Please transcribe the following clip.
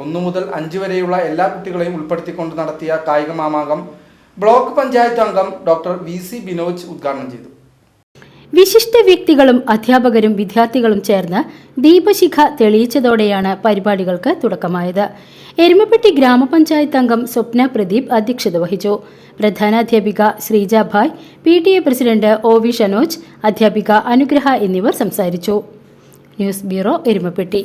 ഒന്നു മുതൽ അഞ്ച് വരെയുള്ള എല്ലാ കുട്ടികളെയും ഉൾപ്പെടുത്തിക്കൊണ്ട് നടത്തിയ കായിക മാമാങ്കം ബ്ലോക്ക് പഞ്ചായത്ത് അംഗം ഡോക്ടർ വി സി ബിനോജ് ഉദ്ഘാടനം ചെയ്തു. വിശിഷ്ട വ്യക്തികളും അധ്യാപകരും വിദ്യാർത്ഥികളും ചേർന്ന് ദീപശിഖ തെളിയിച്ചതോടെയാണ് പരിപാടികൾക്ക് തുടക്കമായത്. എരുമപ്പെട്ടി ഗ്രാമപഞ്ചായത്ത് അംഗം സ്വപ്ന പ്രദീപ് അധ്യക്ഷത വഹിച്ചു. പ്രധാനാധ്യാപിക Sreejabhai P T A president O V Shanoj അധ്യാപിക അനുഗ്രഹ എന്നിവർ സംസാരിച്ചു. News bureau Erumapetty.